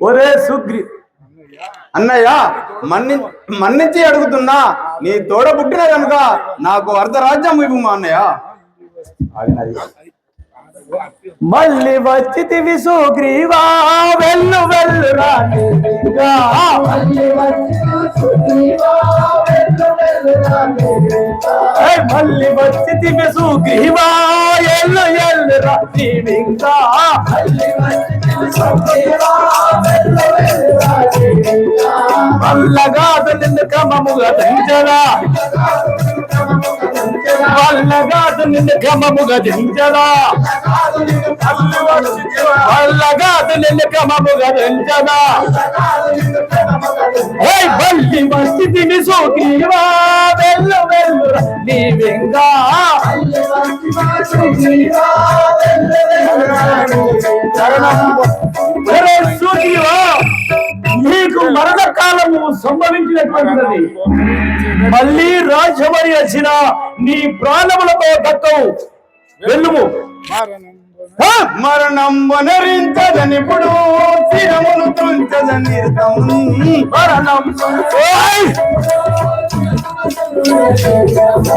ఒరే సుగ్రి. అన్నయ్య మన్ని మన్నించి అడుగుతున్నా నీ తోడ పుట్టిన కనుక నాకు అర్ధరాజ్యం ఇవ్వు అన్నయ్య. మళ్ళీ వచ్చితివి సుగ్రీవా వెళ్ళు వెళ్ళు రానిగా మళ్ళీ వచ్చితివి సుగ్రీవా ఎల్లు ఎల్లు రానివింకా మల్లగా నిన్ను క్రమముగా దించరా వల్లగాదు నిన్ను క్రమముగా దించరా వల్లగాదు నిన్ను క్రమముగా దించరా ఏయ్ మళ్ళీ వచ్చితివి సుగ్రీవా వెళ్ళు వెళ్ళు నీవింకా ఒరే సూర్యుడా, నీకు మరణకాలము సంభవించినటువంటిది మళ్ళీ రాజ్యమని వచ్చిన నీ ప్రాణములతో దక్కవు వెళ్ళుము. మరణం వనరించదనిప్పుడు శిరమును తుంచదని మరణం ఓయ్!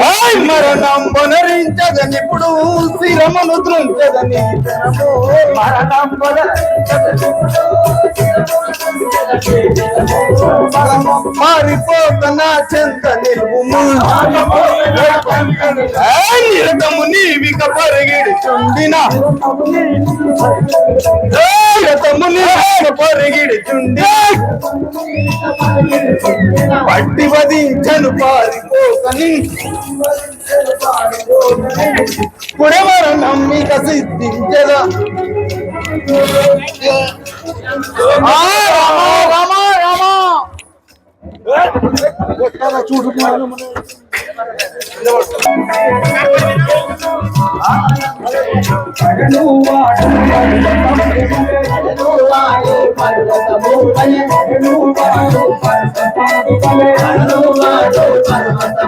ఓయ్! మరణం వనరించదనిప్పుడు శిరమును చెంత నిలువుము నిరతము నీవిక పరిగిడుచుండిన. నీవిక పరిగిడుచుండి పట్టి వధించను పారిపోకని. పుడవర నమ్మిక సిద్ధించదా. నువ్వు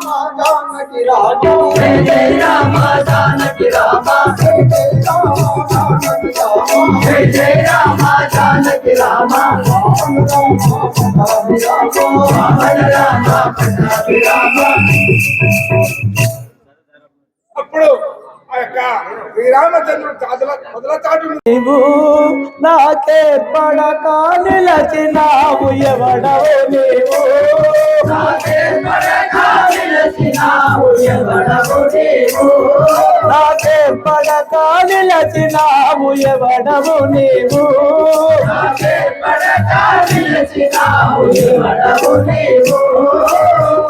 ఆ, రామ రామ రామ చూడు అప్పుడు ఆ యొక్క శ్రీరామచంద్రుడు చాదుల మొదల చాటు నీవు నాకే పడక నిలచినావు ఎవడవు నీవు. నాకే పడక నిలచినావు ఎవడవు నీవు?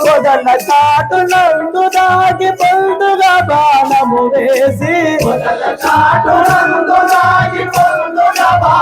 కొదల చాటు నందు దాగి పొందుగా బాణము వేసి కొదల చాటు నందు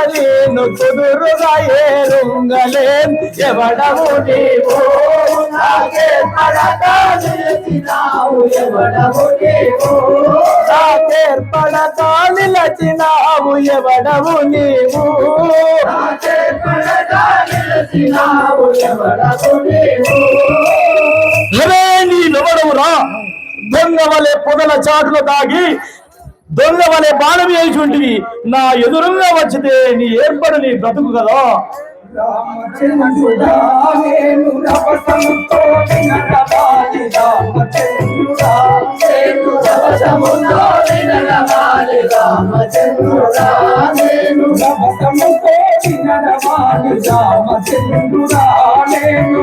చేస్తవౌరలేను కుదురుగా ఏరుంగలేం ఎవడవు నీవు? నాకే పడక నిలచినావు ఎవడవు నీవు? నాకేర్పడక నిలచినావు ఎవడవు నీవు నీ నవడవురా. దొంగ వలె పొదల చాటులో దాగి దొంగ వలె బాణం వేసుంటివి నా ఎదురుగా వచ్చితే నీ ఏర్పడు నీ బ్రతుకు కదా. రామచంద్రుడా నేను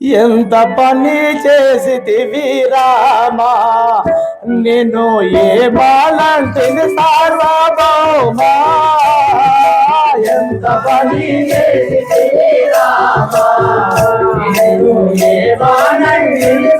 ఎంత పని చేసి రామా? నేను ఏ బాలంటిని సార్వభౌమా? ఎంత పని చేసి రామా? నేను ఏ బాలంటిని